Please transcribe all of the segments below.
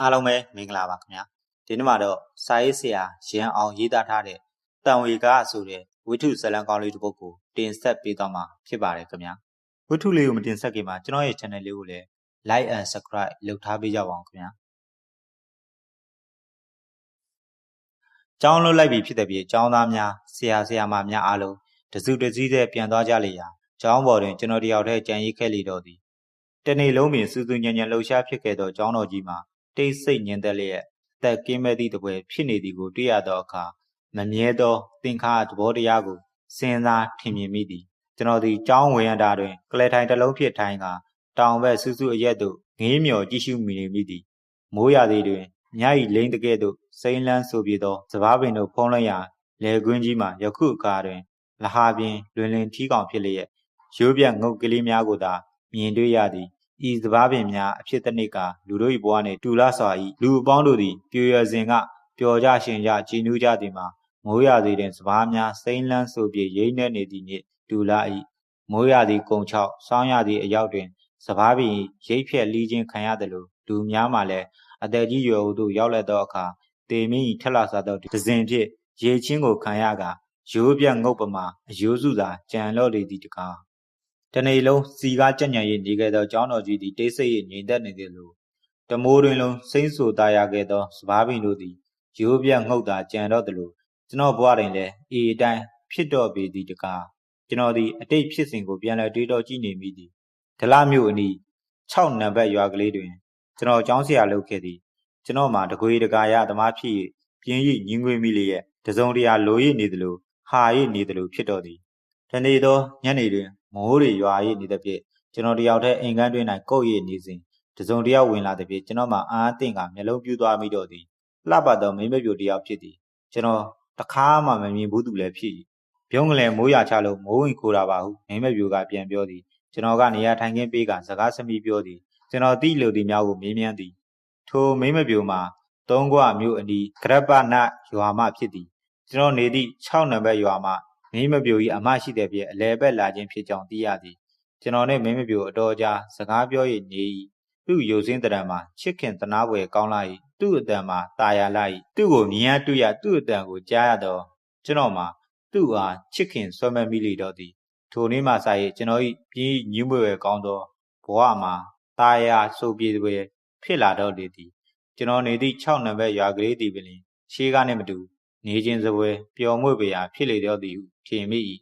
အားလုံးပဲမင်္ဂလာပါခင်ဗျာဒီနေ့မှာတော့စာရေးဆရာရန်အောင်ရေးသားထားတဲ့တန်ဝေကားဆိုတဲ့ဝိထုဇလံကောင်းလေးတစ်ပုဒ်ကိုတင်ဆက်ပေးသွားမှာဖြစ်ပါတယ်ခင်ဗျာဝိထုလေးကိုမတင်ဆက်ခင်မှာကျွန်တော်ရဲ့ channel လေးကိုလည်း like and subscribe လုပ်ထားပေးကြပါအောင်ခင်ဗျာကျောင်းလွတ်လိုက်ပြီဖြစ်တဲ့ပြေကျောင်းသားများဆရာဆရာမများအားလုံးတစုတစည်းတဲ့ပြန်သွားကြလေရာကျောင်းပေါ်တွင်ကျွန်တော်တယောက်တည်းကြံရိတ်ခဲ့လေတော့သည်တနေ့လုံးပင်စူးစူးညံ့ညံ့လှုပ်ရှားဖြစ်ခဲ့သောကျောင်းတော်ကြီးမှာ တိတ်ဆိတ်ညင်သက်လျက်သက်ကင်းမဲ့သည့်တပွဲဖြစ်နေသည်ကိုတွေ့ရသောအခါမမြဲသောသင်္ခါသဘောတရားကိုစဉ်းစားထင်မြင်မိသည်ကျွန်တော်သည်ကျောင်းဝင်ရတာတွင်ကလဲထိုင်တစ်လုံးဖြစ်ထိုင်ကတောင်ဘက်စူးစူးအရက်သို့ငေးမြော်ကြည့်ရှုမိနေမိသည်မိုးရာသီတွင်ည၏လိမ့်တကဲ့သို့စိမ့်လန်းဆိုပြေသောစဘာပင်တို့ဖုံးလွှမ်းရာလယ်ကွင်းကြီးမှာယခုအခါတွင်လဟာပြင်းလွင်လင်ထီးကောင်ဖြစ်လျက်ရိုးပြတ်ငုတ်ကလေးများကိုသာမြင်တွေ့ရသည် ဤစဘာပင်များအဖြစ်တစ်နှစ်ကလူတို့၏ဘဝနှင့်တူလာစွာ၏လူအပေါင်းတို့သည်ပြွေရစဉ်ကပျော်ကြရှင်ကြကြည်နူးကြသည်မှာမိုးရသည်တွင်စဘာများစိမ့်လန်းဆိုပြေရိမ့်နေနေသည်နှင့်တူလာ၏မိုးရသည်ကုံချောက်စောင်းရသည်အရောက်တွင်စဘာပင်ရိပ်ဖြက်လီးခြင်းခံရသလိုလူများမှလည်းအသက်ကြီးရွယ်ဦးသို့ရောက်လက်သောအခါတေမင်း၏ထက်လာစားသောဒဇင်ဖြင့်ရေချင်းကိုခံရကရိုးပြတ်ငုတ်ပမာအယိုးစုသာကြံလော့လေသည်တကား တနေ့လုံးစီကားကြံ့ညံ့၍နေခဲ့သောကျောင်းတော်ကြီးသည်တိတ်ဆိတ်၍ငြိမ်သက်နေသည်လိုတမိုးတွင်လုံးစိမ့်ဆူသားရခဲ့သောစဘာပင်တို့သည်ရိုးပြတ်ငုတ်သာကြံတော့သလိုကျွန်တော်ဘဝတွင်လည်းအေအတိုင်းဖြစ်တော့ပေသည်တကားကျွန်တော်သည်အတိတ်ဖြစ်စဉ်ကိုပြန်လည်တွေးတောကြည့်နေမိသည်ဒလမျိုးအနီး6နံပါတ်ရွာကလေးတွင်ကျွန်တော်ကျောင်းဆရာလုပ်ခဲ့သည်ကျွန်တော်မှာတကွေတကာရသမားဖြစ်၍ပြင်းရိညင်းငွေမိလျက်တစုံတရာလိုရည်နေသလိုဟာရည်နေသလိုဖြစ်တော်သည်တနေ့သောညနေတွင် မိုးတွေရွာရည်နေသဖြင့်ကျွန်တော်တယောက်တည်းအိမ်ကန်းတွင်၌ကုတ်ရည်နေစဉ်တစုံတယောက်ဝင်လာသဖြင့်ကျွန်တော်မှအာအသင့်ကမျက်လုံးပြူးသွားမိတော့သည်လှပသောမိမပြိုတယောက်ဖြစ်သည်ကျွန်တော်တခါမှမမြင်ဘူးသူလည်းဖြစ်၏ပြုံးကလေးမိုးရချလို့မိုးဝင်ခိုးတာပါဟုမိမပြိုကပြန်ပြောသည်ကျွန်တော်ကနေရာထိုင်ခင်းပေးကစကားစမိပြောသည်ကျွန်တော်တိလို့ဒီများကိုမေးမြန်းသည်ထိုမိမပြိုမှာသုံးခွမြို့အနီးကရပနရွာမှဖြစ်သည်ကျွန်တော်နေသည့်6နံပါတ်ရွာမှ မင်းမပြိုကြီးအမရှိတဲ့ပြည့်အလဲဘက်လာခြင်းဖြစ်ကြောင်းသိရသည်ကျွန်တော်နဲ့မင်းမပြိုအတော်ကြာစကားပြော၍နေ၏သူ့ရုပ်စင်းတရံမှာချစ်ခင်တနာွယ်ကောင်းလာ၏သူ့အတန်မှာတာယာလာ၏သူ့ကိုမြင်ရတွေ့ရသူ့အတန်ကိုကြားရတော့ကျွန်တော်မှာသူ့အားချစ်ခင်ဆွဲမဲ့မိလိတော့သည်ထိုနေ့မှစ၍ကျွန်တော်၏ပြင်းညူးမွေကောင်းသောဘဝမှာတာယာဆိုပြေသွေဖြစ်လာတော့လေသည်ကျွန်တော်နေသည့်6နံပါတ်ရွာကလေးသည်ပင်ရှေးကနေမတူ နေခြင်းစပွဲပျော်မွေ့ပေရာဖြစ်လေတော့သည်ဟုထင်မိ၏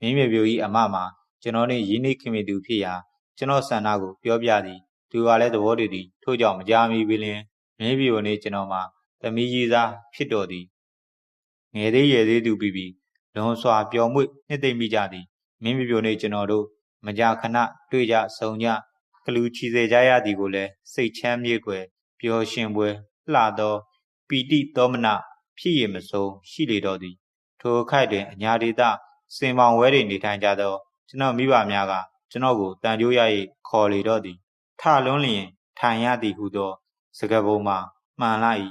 မင်းမြေပြို၏အမမှာကျွန်တော်နှင့်ရင်းနှီးခင်မီသူဖြစ်ရာကျွန်တော်ဆန္ဒကိုပြောပြသည်သူကလည်းသဘောတူသည်ထို့ကြောင့်မကြာမီပင်လျင်မင်းပြိုနှင့်ကျွန်တော်မှာသမီးကြီးစားဖြစ်တော်သည်ငယ်သေးရွယ်သေးသူပြီးပြီးလွန်စွာပျော်မွေ့နှစ်သိမ့်မိကြသည်မင်းပြိုနှင့်ကျွန်တော်တို့မကြာခဏတွေ့ကြဆုံကြကလူချီစေကြရသည်ကိုလည်းစိတ်ချမ်းမြေ့ွယ်ပျော်ရှင်ပွဲလှသောပီတိသောမန ဖြစ်ရမဆုံးရှိလေတော့သည် ထိုခိုက်တွင်အညာဒေသစင်ပောင်ဝဲတွေနေထိုင်ကြသော ကျွန်တော်မိဘများကကျွန်တော်ကိုတန်ကြိုးရ၏ခေါ်လေတော့သည်ထလွန်းလျင်ထိုင်ရသည်ဟုသော စကပုံမှာမှန်လိုက်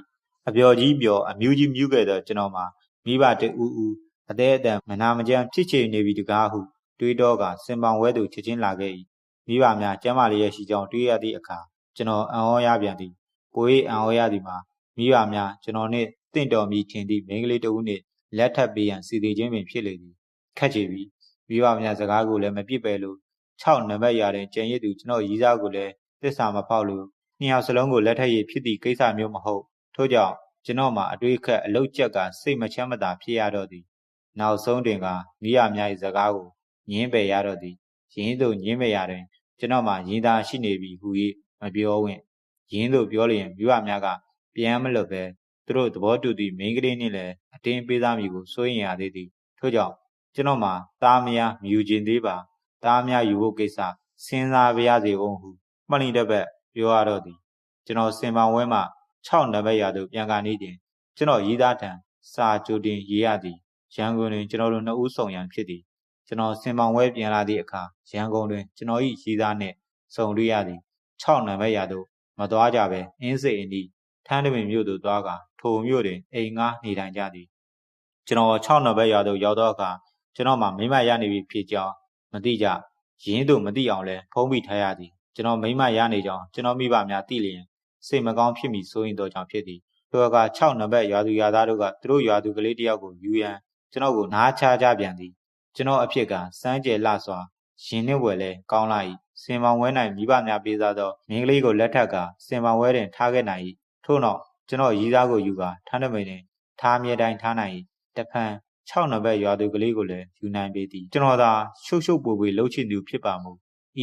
အပျော်ကြီးပျော်အမျိုးကြီးမြူးခဲ့သောကျွန်တော်မှာမိဘတူဦးဦးအသေးအတန်မနာမကြမ်းဖြစ်ချေနေပြီတကားဟုတွေးတော့ကစင်ပောင်ဝဲသို့ချက်ချင်းလာခဲ့၏မိဘများကျမ်းမာလျက်ရှိကြောင်းတွေးရသည့်အခါကျွန်တော်အံ့ဩရပြန်သည်ကိုယ်အံ့ဩရသည်မှာမိဘများကျွန်တော်နှင့် တင့်တော်မီထင်သည့်မိန်းကလေးတဦးနှင့်လက်ထပ်ပေးရန်စီသေးခြင်းပင်ဖြစ်လေသည်ခက်ချေပြီးမိဘများစကားကိုလည်းမပြစ်ပယ်လို့6နံပါတ်ရာတွင်ကြံရည်သူကျွန်တော်ရီးစားကိုလည်းသစ္စာမဖောက်လို့နှစ်ယောက်စလုံးကိုလက်ထပ်ရည်ဖြစ်သည့်ကိစ္စမျိုးမဟုတ်ထို့ကြောင့်ကျွန်တော်မှာအတွေးခက်အလုတ်ကျက်ကစိတ်မချမ်းမသာဖြစ်ရတော့သည်နောက်ဆုံးတွင်ကမိရများ၏စကားကိုညင်းပယ်ရတော့သည်ရင်းသို့ညင်းပယ်ရတွင် ကျွန်တော်မှာရင်းသားရှိနေပြီဟူ၍မပြောဝင့်ရင်းသို့ပြောလျင်မိဘများကပြန်မလွတ်ပဲ သူတို့သဘောတူသည့်မိန်းကလေးနှင့်လည်းအတင်းပေးသားမိကိုစိုးရင်ရသေးသည်ထို့ကြောင့်ကျွန်တော်မှာသားမယားမြူကျင်သေးပါသားမယားယူဖို့ကိစ္စစဉ်းစားပါရစေဦးဟုမှလိတစ်ပတ်ပြောရတော့သည်ကျွန်တော်စင်ပောင်ဝဲမှ6နံပါတ်ရာသို့ပြန်ကနေတင်ကျွန်တော်ရေးသားထံစာကြိုတင်ရေးရသည်ရန်ကုန်တွင်ကျွန်တော်တို့နှစ်ဦးဆောင်ရန်ဖြစ်သည်ကျွန်တော်စင်ပောင်ဝဲပြန်လာသည့်အခါရန်ကုန်တွင်ကျွန်တော်၏ရေးသားနှင့်စုံတွေ့ရသည်6နံပါတ်ရာသို့မသွားကြပဲအင်းစိတ်အနီးထန်းတပင်မြို့သို့သွားက ထိုမြို့တွင်အိမ်ငှားနေထိုင်ကြသည်ကျွန်တော်6နံပါတ်ရာသို့ရောက်သောအခါကျွန်တော်မှမိမရနေပြီဖြစ်ကြောင်းမသိကြရင်းတို့မသိအောင်လဲဖုံးပြီးထားရသည်ကျွန်တော်မိမရနေကြောင်းကျွန်တော်မိဘများသိလျင်စိတ်မကောင်းဖြစ်မိဆိုရင်တော့ကြောင့်ဖြစ်သည်ထိုအခါ6နံပါတ်ရွာသူရွာသားတို့ကသူတို့ရွာသူကလေးတယောက်ကိုယူရန်ကျွန်တော်ကိုနားချကြပြန်သည်ကျွန်တော်အဖြစ်ကစမ်းကြယ်လှစွာရင်နှင့်ဝယ်လဲကောင်းလာ၏စင်ပောင်ဝဲ၌မိဘများပေးစားသောမင်းကလေးကိုလက်ထက်ကစင်ပောင်ဝဲတွင်ထားခဲ့နိုင်၏ထို့နောက် ကျွန်တော်ရီးသားကိုယူကာထမ်းတမိန်တွင်ထားမြဲတိုင်းထားနိုင်၏တဖန်6နံပါတ်ရွာသူကလေးကိုလည်းယူနိုင်ပေသည်ကျွန်တော်သာရှုပ်ရှုပ်ပွေပွေလှုပ်ချင်သူဖြစ်ပါမူ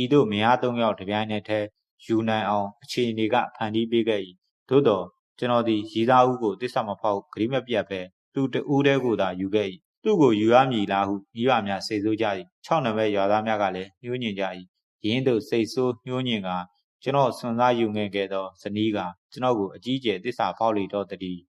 ဤသို့မယား၃ယောက်တပြိုင်နက်တည်းယူနိုင်အောင်အခြေအနေကဖန်တီးပေးခဲ့၏သို့တော့ကျွန်တော်သည်ရီးသားဦးကိုတစ္ဆာမဖောက်ဂရိမပြတ်ပဲသူတဦးတည်းကိုသာယူခဲ့၏သူ့ကိုယူရမည်လားဟုမိဘများစိတ်ဆိုးကြ၏6နံပါတ်ရွာသားများကလည်းညှိုးညင်ကြ၏ရင်းတို့စိတ်ဆိုးညှိုးညင်က ကျွန်တော်ဆွန်စားယူငင်ခဲ့သောဇနီးကကျွန်တော်ကိုအကြီးကျယ်တစ္ဆာဖောက်လေတော့တည်း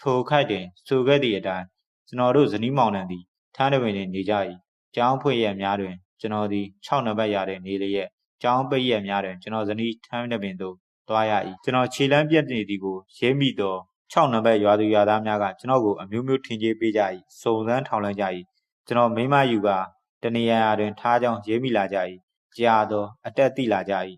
ထိုခိုက်တွင်ဆိုခဲ့သည့်အတိုင်းကျွန်တော်တို့ဇနီးမောင်နှံသည်ထမ်းတပင်တွင်နေကြ၏ကျောင်းဖွင့်ရက်များတွင်ကျွန်တော်သည်6နံပါတ်ရတဲ့နေလျက်ကျောင်းပိတ်ရက်များတွင်ကျွန်တော်ဇနီးထမ်းတပင်သို့သွားရ၏ကျွန်တော်ခြေလမ်းပြတ်နေသည်ကိုရဲမိသော6နံပါတ်ရွာသူရွာသားများကကျွန်တော်ကိုအမျိုးမျိုးထင်ကြေးပေးကြ၏စုံစမ်းထောင်လှမ်းကြ၏ကျွန်တော်မိမယူကတနေရာရာတွင်ထားကြောင်းရဲမိလာကြ၏ကြာသောအတက်တိလာကြ၏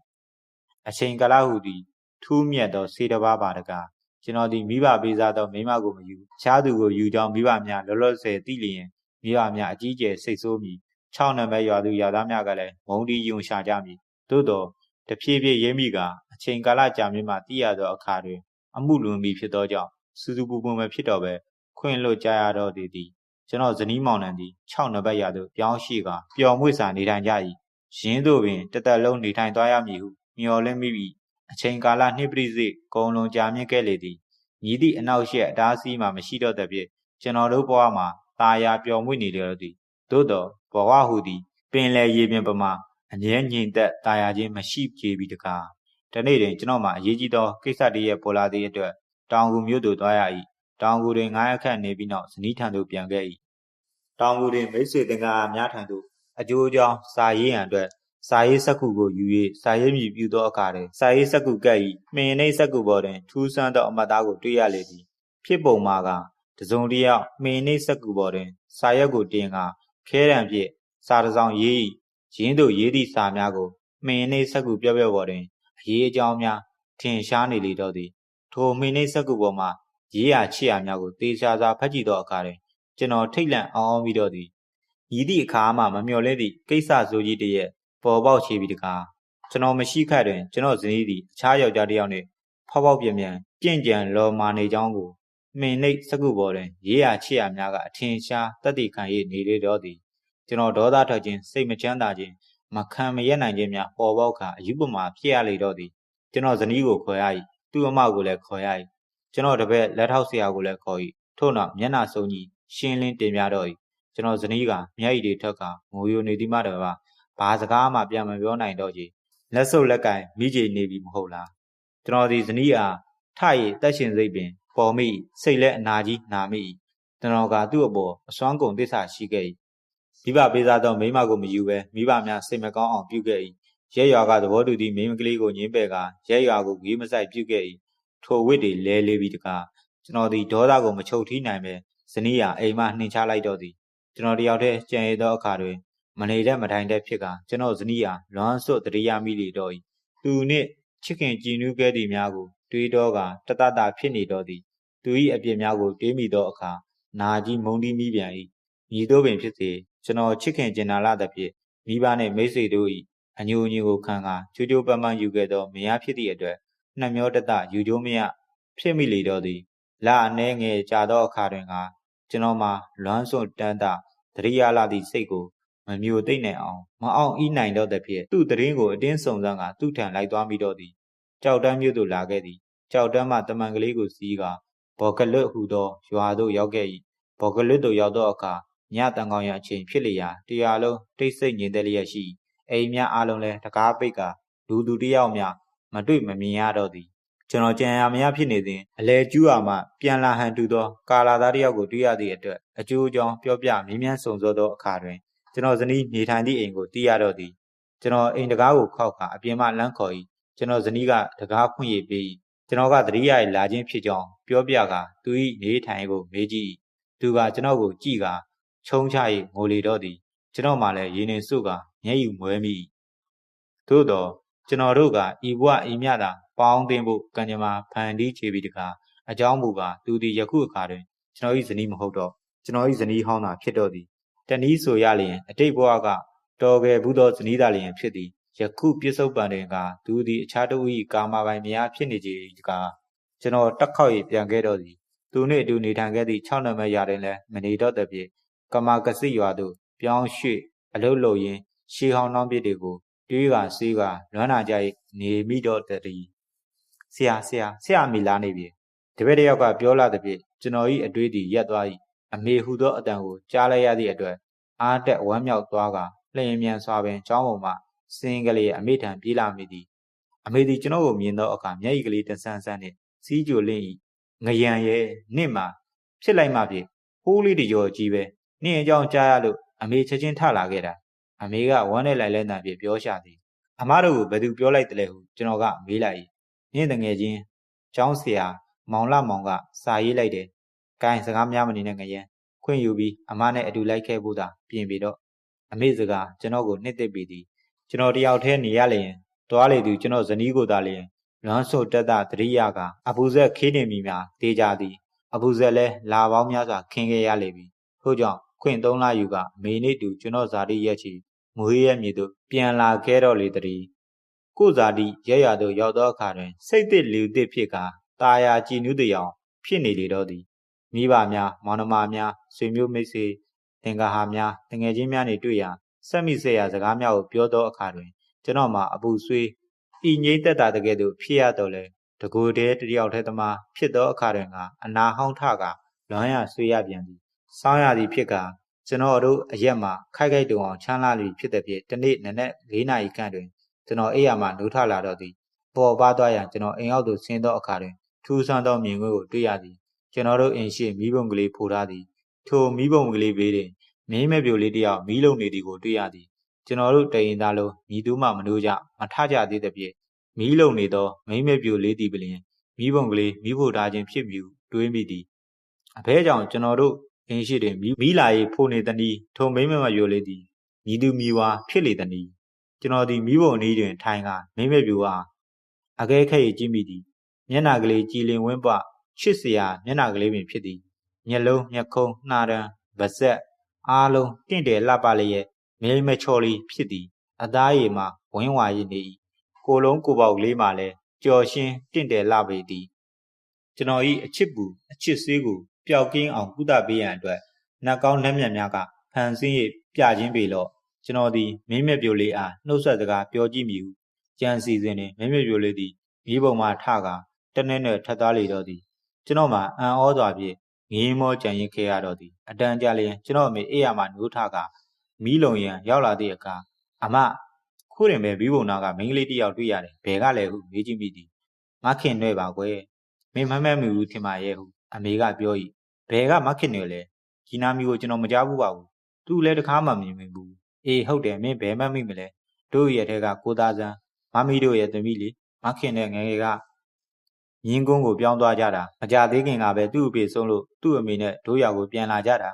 အချိန်ကလဟုသည်ထူးမြတ်သောစေတဘာပါတကားကျွန်တော်သည်မိဘပေးစားသောမိမကိုမယူခြားသူကိုယူကြောင်းမိဘများလောလောဆယ်သိလျင်မိဘများအကြီးကျယ်စိတ်ဆိုးမိ6နံပါတ်ရွာသူရွာသားများကလည်းမုံတီယုံရှာကြမည်သို့တော့တဖြည်းဖြည်းရဲမိကအချိန်ကာလကြာမြင့်မှသိရသောအခါတွင်အမှုလွန်ပြီဖြစ်သောကြောင့်စူးစူးပူပူမဖြစ်တော့ပဲခွင့်လွတ်ကြရတော့သည်သည်ကျွန်တော်ဇနီးမောင်နှံသည်6နံပါတ်ရာသို့ပြောင်းရှိကပျော်မွေ့စွာနေထိုင်ကြ၏ရင်းတို့ပင်တသက်လုံးနေထိုင်သွားရမည်ဟု မျှော်လင့်မိပြီးအချိန်ကာလနှိပရိစိကုံလုံးကြာမြင့်ခဲ့လေသည်ညီသည့်အနောက်ရှက်အတားအဆီးမှမရှိတော့တဲ့ဖြင့်ကျွန်တော်တို့ဘဝမှာตาယာပျော်မွေ့နေလျော်သည်သို့တော့ဘဝဟုသည်ပင်လယ်ရေပြင်ပမာအငြင်းငြိမ်သက်ตาယာခြင်းမရှိကြေပြီတကားတနေ့တွင်ကျွန်တော်မှအရေးကြီးသောကိစ္စတည်းရဲ့ပေါ်လာသည့်အတွက်တောင်ကူမြို့သို့သွားရ၏တောင်ကူတွင်ငားရခန့်နေပြီးနောက်ဇနီးထံသို့ပြန်ခဲ့၏တောင်ကူတွင်မိတ်ဆွေတင်ကားများထံသို့အကျိုးအကြောင်းစာရေးရန်အတွက် စာရေးစက္ကူကိုယူ၍စာရေးမြည်ပြုသောအခါတွင်စာရေးစက္ကူကပ်၏မှင်နှိပ်စက္ကူပေါ်တွင်ထူးဆန်းသောအမတ်သားကိုတွေ့ရလေသည်ဖြစ်ပုံမှာကတစုံတယောက်မှင်နှိပ်စက္ကူပေါ်တွင် စာရွက်ကိုတင်ကာခဲရန်ဖြင့်စာတစ်စောင်ရေး၏ရင်းတို့ရေးသည့်စာများကိုမှင်နှိပ်စက္ကူပြော့ပြော့ပေါ်တွင်အရေးအကြောင်းများထင်ရှားနေလေတော့သည်ထိုမှင်နှိပ်စက္ကူပေါ်မှာရေးရချစ်ရများကိုတေချာစွာဖတ်ကြည့်သောအခါတွင်ကျွန်တော်ထိတ်လန့်အောင်အောင်ပြီးတော့သည်ဤသည့်အခါမှမမျှော်လင့်သည့်ကိစ္စဆိုကြီးတည်းရဲ့ ပေါ်ပေါက်ချေပြီးတကားကျွန်တော်မရှိခတ်တွင်ကျွန်တော်ဇနီးသည်အခြားယောက်ျားတစ်ယောက်နှင့်ဖောက်ပေါက်ပြန်ပြန်ပြင့်ကြံလော်မာနေကြောင်းကိုမှင်နှိပ်စကုပေါ်တွင် ရေးရချစ်ရများကအထင်ရှားတက်တည်ခံ၍နေလေတော့သည်ကျွန်တော်ဒေါသထွက်ခြင်းစိတ်မချမ်းသာခြင်းမခံမရနိုင်ခြင်းများပေါ်ပေါက်ခါအယူပမာဖြစ်ရလေတော့သည်ကျွန်တော်ဇနီးကိုခေါ်ရ၏သူ့အမကိုလည်းခေါ်ရ၏ကျွန်တော်တပည့်လက်ထောက်ဆရာကိုလည်းခေါ်၏ထို့နောက်မျက်နှာစုံကြီးရှင်းလင်းတင်ပြတော့၏ကျွန်တော်ဇနီးကမျက်ရည်တွေထွက်ကငိုယိုနေသည်မှတပါ ဘာစကားမှပြန်မပြောနိုင်တော့ကြီးလက်စုပ်လက်ကင်မိကြနေပြီမဟုတ်လားကျွန်တော်ဒီဇနီးအားထရည်တက်ရှင်စိတ်ပင်ပေါ်မိစိတ်လက်အနာကြီးနာမိကျွန်တော်ကသူ့အပေါ်အစွမ်းကုန်သစ္စာရှိခဲ့၏မိဘပေးစားသောမိမကိုမယူဘဲမိဘများစိတ်မကောင်းအောင်ပြုခဲ့၏ရဲရွာကသဘောတူသည့်မိန်းကလေးကိုညင်းပယ်ကရဲရွာကိုဂေးမဆိုင်ပြုခဲ့၏ထိုဝစ်တွေလဲလေပြီးတကားကျွန်တော်ဒီဒေါသကိုမချုပ်ထီးနိုင်ပဲဇနီးရအိမ်မှနှင်ချလိုက်တော့သည်ကျွန်တော်တယောက်တည်းကြံရသောအခါတွင် မနေတဲ့မထိုင်တဲ့ဖြစ်ကကျွန်တော်ဇနီးအားလွမ်းစွတ်တရိယာမိလေတော့၏သူနှင့်ချစ်ခင်ကြည်နူးခဲ့သည့်များကိုတွေးတော့ကတတတာဖြစ်နေတော့သည်သူ၏အပြစ်များကိုတွေးမိသောအခါနာကြီးမုန်းတီးမိပြန်၏ညီတို့ပင်ဖြစ်စေကျွန်တော်ချစ်ခင်ကျင်နာလာသဖြင့်မိဘနှင့်မိတ်ဆွေတို့၏အညိုအညိုကိုခံကာချိုးချိုးပန်းပန်းယူခဲ့သောမယားဖြစ်သည့်အတွက်နှမျောတတယူကျိုးမရဖြစ်မိလေတော့သည်လာအနေငယ်ကြာသောအခါတွင်ကကျွန်တော်မှာလွမ်းစွန့်တန်းတာတရိယာလာသည့်စိတ်ကို မမျိုးသိမ့်နိုင်အောင်မအောင်ဤနိုင်တော့တဲ့ဖြစ်သူ့တရင်ကိုအတင်းစုံစမ်းကသူ့ထံလိုက်သွားမိတော့သည်ကြောက်တန်းမြို့သို့လာခဲ့သည်ကြောက်တန်းမှတမန်ကလေးကိုစီးကဘော်ကလွတ်ဟူသောရွာသို့ရောက်ခဲ့၏ဘော်ကလွတ်သို့ရောက်သောအခါညတန်ကောင်ရအချိန်ဖြစ်လျာတရားလုံးတိတ်ဆိတ်ငြိမ်သက်လျက်ရှိအိမ်များအားလုံးလည်းတကားပိတ်ကလူသူတယောက်များမတွေ့မမြင်ရတော့သည်ကျွန်တော်ကြံရမရဖြစ်နေစဉ်အလဲကျူးရမှပြန်လာဟန်တူသောကာလာသားတယောက်ကိုတွေ့ရသည့်အတွက်အကျိုးအကြောင်းပြောပြမြင်းမြန်းစုံစောသောအခါတွင် ကျွန်တော်ဇနီးနေထိုင်သည့်အိမ်ကိုတီးရတော့သည်ကျွန်တော်အိမ်တကားကိုခောက်ခါအပြင်မှလမ်းခေါ်၏ကျွန်တော်ဇနီးကတကားဖွင့်ရပေး၏ကျွန်တော်ကသတိရ၏လာခြင်းဖြစ်ကြောင်းပြောပြကသူ၏နေထိုင်ကိုမေးကြည့်သူကကျွန်တော်ကိုကြည့်ကချုံချ၏ငိုလေတော့သည်ကျွန်တော်မှလည်းရေနေစုကမျက်ရည်မွဲမိသို့တော့ကျွန်တော်တို့ကဤဘဝဤမြတာပေါင်းတင်ဖို့ကံကြမ္မာဖန်တီးချေပြီးတကားအကြောင်းမူကားသူသည်ယခုအခါတွင်ကျွန်တော်၏ဇနီးမဟုတ်တော့ကျွန်တော်၏ဇနီးဟောင်းသာဖြစ်တော့သည် တနည်းဆိုရလျင်အတိတ်ဘဝကတော်ကယ်ဘူးသောဇနီးသားလျင်ဖြစ်သည်ယခုပြစ္ဆုတ်ပံတွင်ကသူသည်အခြားတဦး၏ကာမပိုင်များဖြစ်နေကြ၏ကားကျွန်တော်တက်ခေါက်၏ပြန်ခဲ့တော့သည်သူနှင့်အတူနေထိုင်ခဲ့သည့်6နံပါတ်ရာတွင်လည်းမနေတော့တဲ့ဖြင့်ကမာကစိရွာသို့ပြောင်းရွှေ့အလုတ်လုံရင်းရှေးဟောင်းနှောင်းပြစ်တွေကိုတွေးကဆေးကလွမ်းနာကြ၏နေမိတော့တည်းဆရာဆရာဆရာမိလာနေပြီတပည့်တယောက်ကပြောလာသည်ဖြင့်ကျွန်တော်၏အတွေးသည်ရက်သွား၏ အမေဟူသောအတန်ကိုကြားလိုက်ရသည့်အတွက်အားတက်ဝမ်းမြောက်သွားကလျင်မြန်စွာပင်ကျောင်းပေါ်မှစင်ကလေးအမေထံပြေးလာမိသည်အမေသည်ကျွန်တော်ကိုမြင်သောအခါမျက်ရည်ကလေးတဆန်းဆန်းနှင့်စီးကြိုလင့်၏ငရံရဲ့နင့်မှာဖြစ်လိုက်မှဖြင့်ဟိုးလေးတကြောကြီးပဲနင့်အကြောင်းကြားရလို့အမေချက်ချင်းထလာခဲ့တာအမေကဝမ်းနဲ့လိုက်လဲတံဖြင့်ပြောရှာသည်အမတို့ကိုဘယ်သူပြောလိုက်တယ်လဲဟုကျွန်တော်ကမေးလိုက်၏နင့်တငယ်ချင်းကျောင်းဆရာမောင်လာမောင်ကစာရေးလိုက်တယ်။ ကိုင်းစကားများမနေနဲ့ငရန်ခွင့်ယူပြီးအမနဲ့အတူလိုက်ခဲ့ဖို့သာပြင်ပြီတော့အမေစကားကျွန်တော်ကိုနှစ်သိပ်ပြီးသည်ကျွန်တော်တယောက်တည်းနေရလျင်တွားလေသူကျွန်တော်ဇနီးကိုသာလျင်လွမ်းဆိုတက်တာတရိယာကအပူဇက်ခေးနေမိများတေးကြသည်အပူဇက်လဲလာပေါင်းများစွာခင်းခဲ့ရလေပြီထို့ကြောင့်ခွင့်သုံးလာယူကမေနေတူကျွန်တော်ဇာတိရက်ချီမွေးရဲ့မြေသို့ပြန်လာခဲ့တော့လေတည်းကိုဇာတိရရသို့ရောက်သောအခါတွင်စိတ်သစ်လူသစ်ဖြစ်ကာตาယာကြည်နူးတယောင်ဖြစ်နေလေတော့သည် မိဘများမောင်နှမများဆွေမျိုးမိတ်ဆွေသင်္ကာဟာများတငယ်ချင်းများနေတွေ့ရာဆက်မိဆက်ရာစကားများကိုပြောသောအခါတွင် ကျွန်တော်မှာအပူဆွေးဤငိမ့်သက်တာတကယ်သို့ဖြစ်ရတော့လေတကူတည်းတယောက်တည်းသမားဖြစ်သောအခါတွင်ကအနာဟောင်းထကလွမ်းရဆွေးရပြန်သည်စောင်းရသည်ဖြစ်ကကျွန်တော်တို့အရက်မှာခိုက်ခိုက်တုံအောင်ချမ်းလာလီဖြစ်တဲ့ဖြင့်တနေ့နနက်၄နာရီခန့်တွင်ကျွန်တော်အိယာမှနိုးထလာတော့သည်ပေါ်ပါသွားရန်ကျွန်တော်အိမ်အောက်သို့ဆင်းသောအခါတွင်ထူးဆန်းသောမြင်ကွင်းကိုတွေ့ရသည် ကျွန်တော်တို့အိမ်ရှိမိဘုံကလေးဖိုထားသည်ထိုမိဘုံကလေးဘေးတွင်မင်းမဲ့ပြိုလေးတယောက်မီးလုံနေသည်ကိုတွေ့ရသည်ကျွန်တော်တို့တရင်သားလုံးမြည်သူမှမလို့ကြမထကြသေးတဲ့ဖြင့်မီးလုံနေသောမင်းမဲ့ပြိုလေးသည်ပလျင်မိဘုံကလေးမိဖို့ထားခြင်းဖြစ်မြူတွေးမိသည်အဘဲကြောင့်ကျွန်တော်တို့အင်းရှိတွင်မီးလာရေးဖိုနေတနည်းထိုမိမ့်မမပြိုလေးသည်မြည်သူမြည်ဝါဖြစ်လေတနည်းကျွန်တော်သည်မိဘုံအနီးတွင်ထိုင်ကမင်းမဲ့ပြိုအားအကဲခက်ရကြည့်မိသည်မျက်နာကလေးကြည်လင်ဝင်းပ ချစ်စရာမျက်နာကလေးပင်ဖြစ်သည်မျက်လုံးမျက်ခုံးနှာရန်ဗစက်အားလုံးတင့်တယ်လှပလျက်မဲမချော်လီဖြစ်သည် အသားရည်မှာဝင်းဝါရည်နေ၏ကိုလုံးကိုပေါက်လေးမှလည်းကြော်ရှင်းတင့်တယ်လှပေသည်ကျွန်တော်၏အချစ်ပူအချစ်ဆေးကိုပျောက်ကင်းအောင်ကုသပေးရန်အတွက်နတ်ကောင်းလက်မြတ်များကဖန်ဆင်း၍ပြခြင်းပေလော့ကျွန်တော်သည်မင်းမြက်ပြိုလေးအားနှုတ်ဆက်စကားပြောကြည့်မိဟုကြံစီစဉ်တွင်မင်းမြက်ပြိုလေးသည်မြေပုံမှထကာတနေ့နဲ့ထပ်သားလေတော့သည် ကျွန်တော်မှအံ့ဩစွာဖြင့်ငင်းမောကြံရင်ခဲ့ရတော့သည်အတန်ကြာလျင်ကျွန်တော်အမေအေးရမှနိုးထကမီးလုံရန်ရောက်လာသည့်အခါအမခုရင်ပဲဘီးဘုံနာကမိန်းကလေးတယောက်တွေ့ရတယ်ဘယ်ကလဲဟုမေးကြည့်မိသည်မခင်နွဲ့ပါကွယ်မင်းမမက်မိဘူးထင်ပါရဲ့ဟုအမေကပြော၏ဘယ်ကမခင်နွဲ့လဲဂျီနာမီကိုကျွန်တော်မကြားဘူးပါဘူးသူလည်းတခါမှမမြင်မိဘူးအေးဟုတ်တယ်မင်းဘယ်မှမိမလဲတို့ရဲ့ထဲကကိုသားစံမမီတို့ရဲ့သမီးလေးမခင်နဲ့ငယ်ငယ်က မြင်းကုန်းကိုပြောင်းသွားကြတာမကြသေးခင်ကပဲသူ့အဖေဆုံးလို့သူ့အမေနဲ့တို့ရောက်ကိုပြန်လာကြတာ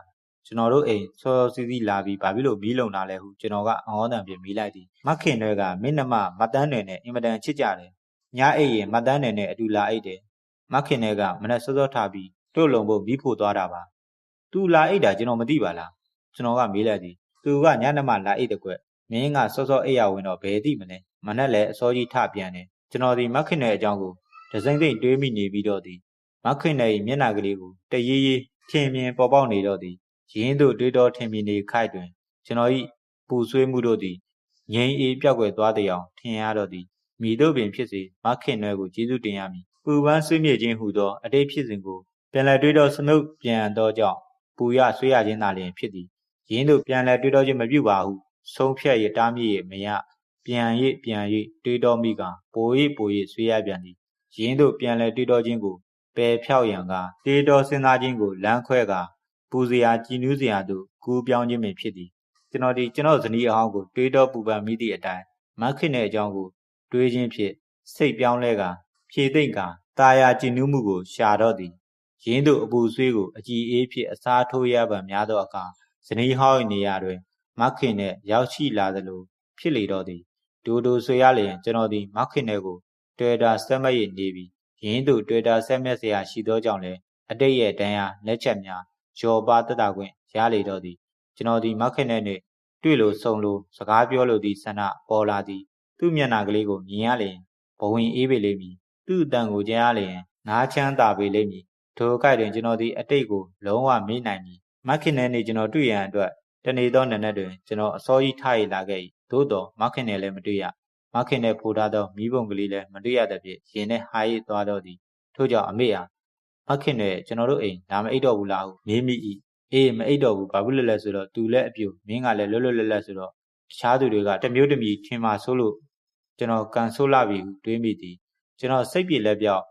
ကျွန်တော်တို့အိမ်စောစောစီးစီးလာပြီးဘာဖြစ်လို့မီးလုံတာလဲဟုကျွန်တော်ကအဟောတန်ပြမီးလိုက်သည်မခင်တွေကမင်းနှမမတန်းတွေနဲ့အင်မတန်ချစ်ကြတယ်ညအိပ်ရင်မတန်းတွေနဲ့အတူလာအိပ်တယ်မခင်တွေကမနဲ့စောစောထားပြီးတို့လုံဖို့မီးဖို့သွားတာပါသူလာအိပ်တာကျွန်တော်မသိပါလားကျွန်တော်ကမေးလိုက်သည်သူကညနေမှလာအိပ်တဲ့ကွက်မင်းကစောစောအိပ်ရဝင်တော့ဘယ်သိမလဲမနဲ့လည်းအစောကြီးထပြန်တယ်ကျွန်တော်ဒီမခင်တွေအကြောင်းကို ဒစိမ့်သိမ့်တွေးမိနေပြီးတော့သည်မခင်တဲ့မျက်နှာကလေးကိုတရေးရေးထင်မြင်ပေါ်ပေါက်နေတော့သည်ရင်းတို့တွေးတော်ထင်မြင်နေခိုက်တွင် ကျွန်တော်၏ပူဆွေးမှုတို့သည်ငြိမ်အေးပြောက်ွယ်သွားတဲ့အောင်ထင်ရတော့သည်မိတို့ပင်ဖြစ်စေမခင်နွယ်ကိုကျေးဇူးတင်ရမည်ပူပန်းဆွေးမြေ့ခြင်းဟူသောအတိတ်ဖြစ်စဉ်ကိုပြန်လည်တွေးတော်စနုပ်ပြန်သောကြောင့်ပူရဆွေးရခြင်းသာလျှင်ဖြစ်သည်ရင်းတို့ပြန်လည်တွေးတော်ခြင်းမပြုပါဟုဆုံးဖြတ်ရတားမြစ်ရမရပြန်၍ပြန်၍တွေးတော်မိကပို၍ပို၍ဆွေးရပြန်သည် ရင်းတို့ပြန်လဲတွေးတောခြင်းကိုပယ်ဖြောက်ရန်ကတေးတော်စဉ်းစားခြင်းကိုလမ်းခွဲကပူစရာကြည်နူးစရာတို့ကူးပြောင်းခြင်းပင်ဖြစ်သည်ကျွန်တော်ဒီကျွန်တော်ဇနီးအဟောင်းကိုတွေးတော်ပူပန်မိသည့်အတိုင်းမခစ်တဲ့အကြောင်းကိုတွေးခြင်းဖြင့်စိတ်ပြောင်းလဲကဖြေသိမ့်ကตาယာကြည်နူးမှုကိုရှာတော့သည်ရင်းတို့အပူဆွေးကိုအကြည်အေးဖြင့်အစားထိုးရပံများသောအခါဇနီးဟောင်းနေရာတွင်မခင်နှင့်ရောက်ရှိလာသလိုဖြစ်လေတော့သည်ဒူဒူဆိုရလျင်ကျွန်တော်သည်မခင်နယ်ကို Twitter ဆက်မှတ်ရည်နေပြီးရင်းသူ Twitter ဆက်မျက်စရာရှိသောကြောင့်လည်းအတိတ်ရဲ့တန်ရာလက်ချက်များရောပါတတခွင့်ရလေတော့သည်ကျွန်တော်ဒီမခင်နဲ့နဲ့တွေ့လို့ဆုံလို့စကားပြောလို့ဒီဆန္ဒပေါ်လာသည် သူ့မျက်နှာကလေးကိုမြင်ရလျင်ဘဝင်အေးပေလိမ့်မည်သူ့အတန်ကိုကြားရလျင်နားချမ်းသာပေလိမ့်မည်ထိုအခိုက်တွင်ကျွန်တော်ဒီအတိတ်ကိုလုံးဝမေ့နိုင်မည်မခင်နဲ့နဲ့ကျွန်တော်တွေ့ရန်အတွက်တနေ့သောနံနက်တွင်ကျွန်တော်အစောကြီးထားရလာခဲ့၏သို့တော်မခင်နဲ့လည်းမတွေ့ရ မခင်နဲ့ဖိုးထားသောမိဘုံကလေးလည်းမတွေ့ရတဲ့ဖြင့်ရင်နဲ့ဟာရိသွားတော့သည်ထို့ကြောင့်အမေအားမခင်နဲ့ကျွန်တော်တို့အိမ်ဒါမအိတ်တော့ဘူးလားဟုမေးမိ၏အေးမအိတ်တော့ဘူးဘာဖြစ်လဲလဲဆိုတော့သူလည်းအပြူမင်းကလည်းလွတ်လွတ်လပ်လပ်ဆိုတော့တခြားသူတွေကတမျိုးတမီထင်ပါဆိုးလို့ကျွန်တော်ကန်ဆိုးလာပြီဟုတွေးမိသည်ကျွန်တော်စိတ်ပြေလက်ပြောက်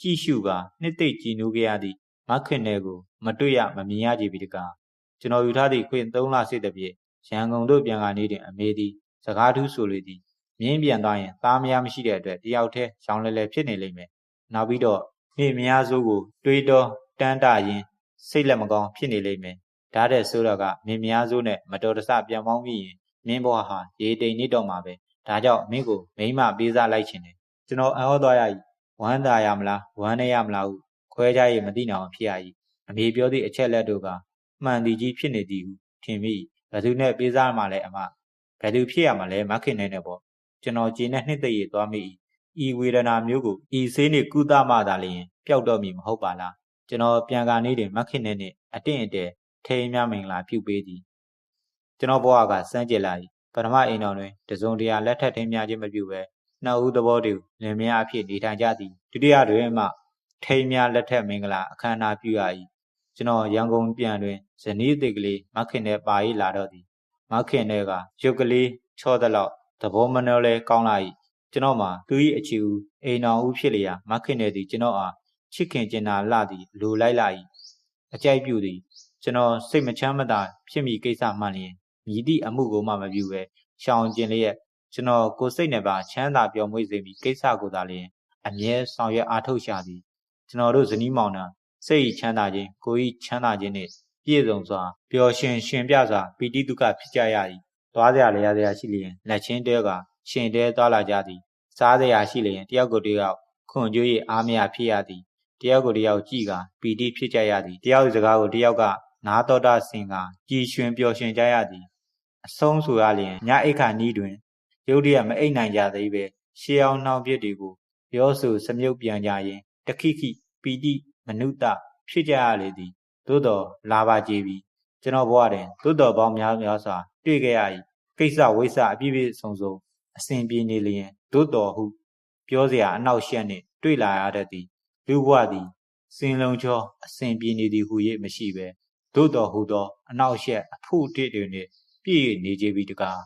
ကြည့်ရှုပါနှစ်သိမ့်ကြည်နူးခဲ့ရသည်မခင်နဲ့ကိုမတွေ့ရမမြင်ရကြပြီတကားကျွန်တော်ယူထားသည့်ခွင့်၃လစိတ်တပြည့်ရန်ကုန်တို့ပြန်ကနေတွင်အမေသည်စကားထူးဆိုလေသည် မြင်းပြန်သွားရင်သားမယားမရှိတဲ့အတွက်တယောက်တည်းရောင်လဲလဲဖြစ်နေလိမ့်မယ်နောက်ပြီးတော့မိမယားစိုးကိုတွေးတော့တန်းတာရင်စိတ်လက်မကောင်းဖြစ်နေလိမ့်မယ်ဒါတဲ့ဆိုတော့ကမင်းများစိုးနဲ့မတော်တဆပြန်ပေါင်းပြီးရင်မင်းဘဝဟာရေတိမ်နေတော့မှာပဲဒါကြောင့်မင်းကိုမိမပေးစားလိုက်ခြင်းတယ်ကျွန်တော်အံ့ဩသွားရ၏ဝမ်းသာရမလားဝမ်းနေရမလားဟုခွဲခြားရမသိနိုင်အောင်ဖြစ်ရ၏အမေပြောသည့်အချက်လက်တို့ကမှန်သည်ကြီးဖြစ်နေသည်ဟုထင်မိဘသူနဲ့ပေးစားမှလဲအမဘယ်သူဖြစ်ရမှာလဲမခင်နေနဲ့ပေါ့ ကျွန်တော်ကြည်နဲ့နှစ်သိရသွားမိ၏ဤဝေဒနာမျိုးကိုဤဆေးနှင့်ကုသမှသာလျှင်ပျောက်တော့မည်မဟုတ်ပါလားကျွန်တော်ပြန်ကာနေတွင်မခင်နဲ့နှင့်အတင့်အတဲထိန်မြမင်္ဂလာပြုပေးသည်ကျွန်တော်ဘဝကစမ်းကြစ်လာ၏ပထမအိမ်တော်တွင်တစုံတရာလက်ထက်ထိန်များခြင်းမပြုဘဲနှစ်ဦးသဘောတူလင်မယားအဖြစ်နေထိုင်ကြသည်ဒုတိယတွင်မှထိန်များလက်ထက်မင်္ဂလာအခမ်းအနားပြုရ၏ကျွန်တော်ရန်ကုန်ပြန်တွင်ဇနီးအစ်ကလေးမခင်နဲ့ပါ၏လာတော့သည်မခင်နဲ့ကရုပ်ကလေးချောသလောက် သဘောမနှောလဲကောင်းလာ၏ကျွန်တော်မှာသူ၏အချီဦးအိမ်တော်ဦးဖြစ်လျာမခင်နဲ့သည်ကျွန်တော်အားချစ်ခင်ကျင်နာလှသည်လိုလိုက်လာ၏အကြိုက်ပြုသည်ကျွန်တော်စိတ်မချမ်းမသာဖြစ်မိကိစ္စမှန်လျင်မြည်သည့်အမှုကိုမှမပြုဘဲရှောင်ကျင်လျက်ကျွန်တော်ကိုစိတ်နဲ့ပါချမ်းသာပျော်မွေ့စေပြီးကိစ္စကိုသာလျင်အမြဲဆောင်ရွက်အားထုတ်ရှာသည်ကျွန်တော်တို့ဇနီးမောင်နှံစိတ်ချမ်းသာခြင်းကိုယ်ဤချမ်းသာခြင်းနှင့်ပြည့်စုံစွာပျော်ရွှင်ရှင်ပြစွာပီတိဒုက္ခဖြစ်ကြရ၏ သွားစရာလျာစရာရှိလျင်လက်ချင်းတဲကရှင်တဲသွားလာကြသည်စားစရာရှိလျင်တယောက်ကိုတယောက်ခွန်ကြွေးအားမရဖြစ်ရသည်တယောက်ကိုတယောက်ကြည်ကပီတိဖြစ်ကြရသည်တယောက်စကားကိုတယောက်ကနာတော်တာစင်ကကြည်ရွှင်ပျော်ရွှင်ကြရသည်အဆုံးဆိုရလျင်ညအိတ်ခါနီးတွင်ရုတ်တရက်မအိတ်နိုင်ကြသေးပဲရှေးအောင်နှောင်ပြစ်တွေကိုပြောဆိုစမြုပ်ပြန်ကြရင်တခိခိပီတိမနုတဖြစ်ကြရလေသည်သို့တော်လာပါကြည်ပြီကျွန်တော်ဘဝတွင်သို့တော်ပေါင်းများများစွာ တွေ့ခဲ့ရ၏ကိစ္စဝိစ္စအပြည့်ပြည့်စုံစုံအစဉ်ပြေနေလျင်သို့တော်ဟုပြောเสียအနောက်ရှက်နှင့်တွေ့လာရတတ်သည်လူဘဝသည်စင်လုံးချောအစဉ်ပြေနေသည်ဟု၍မရှိပဲသို့တော်ဟူသောအနောက်ရှက်အဖို့တစ်တွေနှင့်ပြည့်နေကြပြီတကား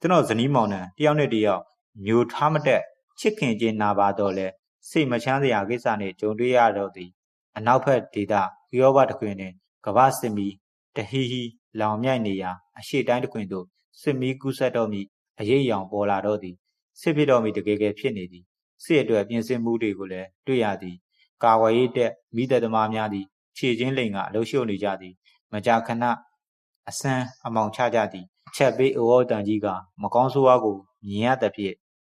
ကျွန်တော်ဇနီးမောင်နှံတယောက်နဲ့တယောက်မျိုးထားမတက်ချစ်ခင်ခြင်းနာပါတော့လဲစိတ်မချမ်းစရာကိစ္စနှင့်ကြုံတွေ့ရတော့သည်အနောက်ဘက်ဒေသဥရောပတခွင်တွင်ကမ္ဘာစင်မီတဟီဟီ လောင်မြိုက်နေရာအရှိတိုင်းတခွင်သို့စစ်မီးကူးဆက်တော့မိအရေးရောင်ပေါ်လာတော့သည်စစ်ဖြစ်တော့မိတကယ်ကယ်ဖြစ်နေသည်စစ်အတွက်ပြင်ဆင်မှုတွေကိုလည်းတွေ့ရသည် ကာဝေးရေးတက်မိသက်သမားများသည်ခြေချင်းလိန်ကအလုံးရှုပ်နေကြသည် မကြာခဏအဆန်းအမောင်ချကြသည်အချက်ပေးအိုဝတန်ကြီးကမကောင်းဆိုးဝါးကိုမြင်ရသဖြင့်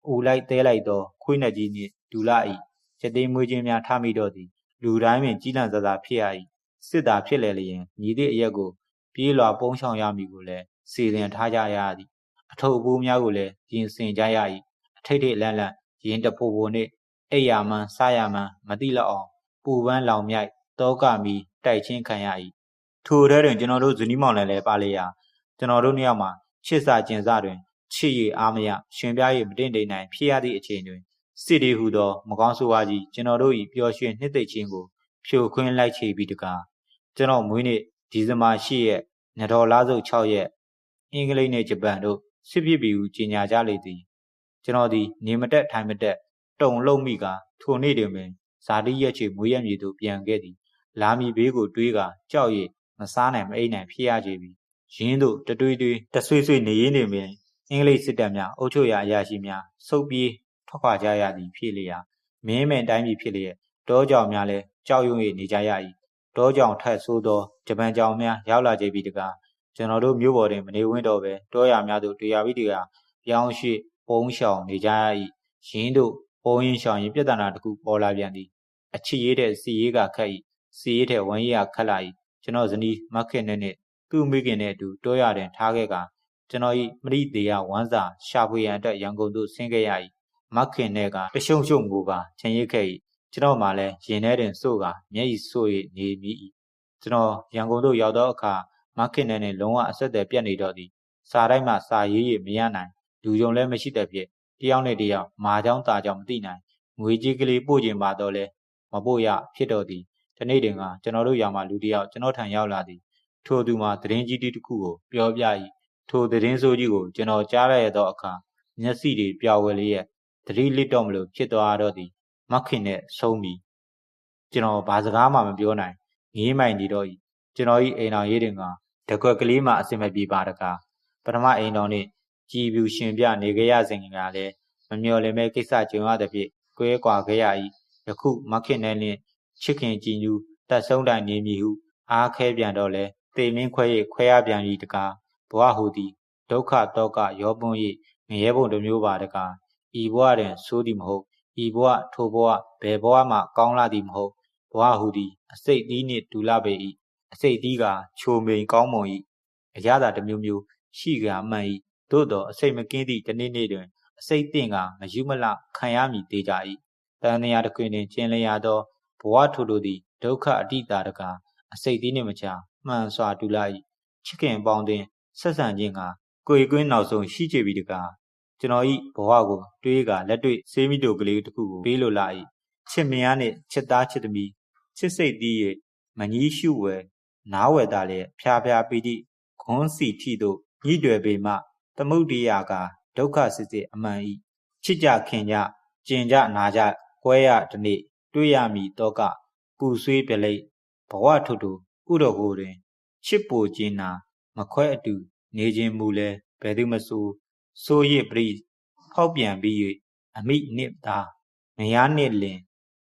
အူလိုက်တဲလိုက်သောခွေးနှက်ကြီးနှင့်ဒူလာ၏ရသေးမွေးခြင်းများထမိတော့သည်လူတိုင်းပင်ကြီးလန့်စသာဖြစ်ရ၏စစ်သာဖြစ်လေလျင်ညီသည့်အရက်ကို ပြေးလွာပုန်းချောင်ရမည်ကိုလည်းစီစဉ်ထားကြရသည်အထုပ်အပိုးများကိုလည်းပြင်ဆင်ကြရ၏အထိတ်ထိတ်လန့်လန့်ရင်တပိုပိုနှင့်အိယာမန်းစားရမန်းမတိလောက်အောင်ပူပန်းလောင်မြိုက်တောကမီတိုက်ချင်းခံရ၏ထိုထဲတွင်ကျွန်တော်တို့ဇနီးမောင်လည်းလည်းပါလေရာကျွန်တော်တို့နှစ်ယောက်မှာချစ်စာကျင်စာတွင်ချစ်ရည်အားမရရှင်ပြားရည်မတင့်တိမ်နိုင်ဖြစ်ရသည့်အချိန်တွင်စစ်တီဟူသောမကောင်းဆိုးဝါးကြီးကျွန်တော်တို့၏ပျော်ရွှင်နှစ်သိမ့်ခြင်းကိုဖြိုခွင်းလိုက်ချေပြီးတကားကျွန်တော်မွေးနေ့ ဒီဇင်ဘာ10ရက်နဒေါ်လာစုပ်6ရက်အင်္ဂလိပ်နဲ့ဂျပန်တို့စစ်ဖြစ်ပြီးဟုကြေညာကြလေသည်ကျွန်တော်သည်နေမတက်ထိုင်မတက်တုံလုံးမိကထိုနေ့တွင်ပင်ဇာတိရက်ချေမွေးရမည်သို့ပြန်ခဲ့သည်လာမီဘေးကိုတွေးကကြောက်ရည်မစားနိုင်မအိပ်နိုင်ဖြစ်ရကြပြီရင်းတို့တတွေးတွေးတဆွေးဆွေးနေရင်းနေပင်အင်္ဂလိပ်စစ်တပ်များအုပ်ချုပ်ရာအရာရှိများစုပ်ပြေးထွက်ခွာကြရသည်ဖြစ်လျာမင်းမဲ့တိုင်းပြည်ဖြစ်လျက်တောကြောင်များလည်းကြောက်ရွံ့၍နေကြရ၏ တောကြောင်ထက်ဆိုးသောဂျပန်ကြောင်များရောက်လာကြပြီတကားကျွန်တော်တို့မြို့ပေါ်တွင်မနေဝင်းတော့ပဲတောရများသို့တွေ့ရပြီးတကားပြောင်းရွှေ့ပုံးရှောင်နေကြရ၏ရင်းတို့ပုံးရင်ရှောင်ရင်ပြဿနာတစ်ခုပေါ်လာပြန်သည်အချစ်ရေးတဲ့စီရေးကခတ်၏စီရေးတဲ့ဝမ်းရေးကခတ်လာ၏ကျွန်တော်ဇနီးမခင်နဲ့နဲ့သူ့မိခင်နဲ့အတူတောရတွင်ထားခဲ့ကကျွန်တော်၏မရိသေးယဝမ်းစာရှာဖွေရန်အတွက်ရန်ကုန်သို့ဆင်းခဲ့ရ၏မခင်နဲ့ကတရှုံရှုံငိုပါချင်ရိတ်ခဲ့၏ ကျွန်တော်မှလည်းရင်ထဲတွင်စိုးကမျက်ရည်စိုး၍နေမိ၏ကျွန်တော်ရန်ကုန်သို့ရောက်သောအခါမခင်နဲ့နဲ့လုံးဝအဆက်အသွယ်ပြတ်နေတော့သည်စာတိုင်းမှစာရေးရမရနိုင်လူယုံလည်းမရှိတဲ့ဖြစ်တယောက်နဲ့တယောက်မာကြောင်းตาကြောင်းမသိနိုင်ငွေကြီးကလေးပို့ခြင်းပါတော့လဲမပို့ရဖြစ်တော့သည်ဒီနေ့တင်ကကျွန်တော်တို့ရောင်မှလူတယောက်ကျွန်တော်ထံရောက်လာသည်ထိုသူမှာသတင်းကြီးတစ်ခုကိုပြောပြ၏ထိုသတင်းဆိုးကြီးကိုကျွန်တော်ကြားရသောအခါမျက်စိတွေပျော်ဝဲလျက်သတိလစ်တော့မလို့ဖြစ်သွားတော့သည် မခင်နဲ့ဆုံးပြီကျွန်တော်ဘာစကားမှမပြောနိုင်ငေးမိုင်နေတော့၏ကျွန်တော်၏အိမ်တော်ရေးတင်ကတကွက်ကလေးမှအစင်မပြေပါတကားပထမအိမ်တော်နှင့်ကြည်ပြူရှင်ပြနေကြရစဉ်ကလည်းမမျော်လင့်မဲ့ကိစ္စကြုံရသဖြင့်ကွဲကွာခဲ့ရ၏ယခုမခင်နဲ့နှင့်ချစ်ခင်ကြည်ညူတက်ဆုံးတိုင်နေမည်ဟုအားခဲပြန်တော့လဲတေမင်းခွဲ၍ခွဲရပြန်၏တကားဘဝဟူသည်ဒုက္ခတောကရောပွန်း၍ငရဲပုံတစ်မျိုးပါတကားဤဘဝတွင်ဆိုးသည်မဟုတ် ဤဘဝထိုဘဝဘယ်ဘဝမှကောင်းလာသည်မဟုတ်ဘဝဟူသည်အစိတ်သီးနှင့်ဒူလာပေ၏အစိတ်သီးကချိုမိန်ကောင်းမွန်၏အရသာတစ်မျိုးမျိုးရှိကအမှန်၏သို့သောအစိတ်မကင်းသည့်တနေ့နေ့တွင်အစိတ်တင်ကမယူမလခံရမည်သေးကြ၏တန်နေရာတစ်ခွင်တွင်ကျင်လျာသောဘဝထိုတို့သည်ဒုက္ခအတိတာတကားအစိတ်သီးနှင့်မချမှန်စွာတူလာ၏ချစ်ခင်ပေါင်းတင်ဆက်ဆံခြင်းကကိုယ်ကွင်းနောက်ဆုံးရှိချပြီတကား ကျွန်တော်ဤဘဝကိုတွေးကလက်တွေ့ဆေးမိတို့ကလေးတစ်ခုကိုပေးလိုလာ၏ချစ်မယားနှင့်ချစ်သားချစ်သမီးချစ်စိတ်သီး၍မကြီးရှုဝယ်နားဝယ်သားလည်းဖျားဖျားပြီးသည့်ခွန်းစီထီတို့ညှိတွယ်ပေမှသမုဒ္ဒရာကဒုက္ခစစ်စစ်အမှန်ဤချစ်ကြခင်ကြကျင်ကြနာကြကွဲရတနေ့တွေ့ရမည်တော့ကပူဆွေးပြလိဘဝထုထုဥတော်ကိုတွင်ချစ်ပူခြင်းနာ မခွဲအတူ နေခြင်းမူလဲဘယ်သူမဆို ဆိုရစ်ပရိဖောက်ပြန်ပြီး၍အမိနစ်သားမယားနစ်လင်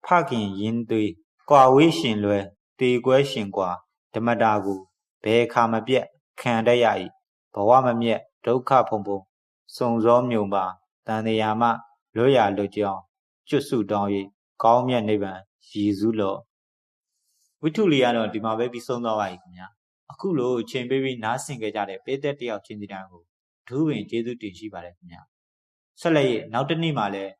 ဖခင်ရင်းသွေးကွာဝေးရှင်လွယ်တေကွဲရှင်ကွာဓမ္မတာကိုဘယ်ခါမပြက်ခံတတ်ရ၏ဘဝမမြက်ဒုက္ခဖုံဖုံစုံစောမြုံပါတန်တရားမှလွတ်ရလွတ်ကြောင်းကျွတ်စုတောင်း၍ကောင်းမြတ်နိဗ္ဗာန်ရည်စူးလော့ဝိထုလေးကတော့ဒီမှာပဲပြီးဆုံးသွားပါပြီခင်ဗျာအခုလိုချိန်ပေးပြီးနားဆင်ကြကြတဲ့ပေးသက်တယောက်ချင်းစီတိုင်းကို ဒူးပင်ကျေးဇူးတင်ရှိပါတယ်ခင်ဗျာဆက်လက်၍နောက်တစ်နေ့မှာလည်း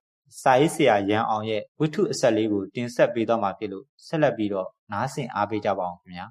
စာရေးဆရာရန်အောင်ရဲ့ဝိထုအဆက်လေးကိုတင်ဆက်ပေးတော့မှာဖြစ်လို့ဆက်လက်ပြီးတော့နားဆင်အားပေးကြပါအောင်ခင်ဗျာ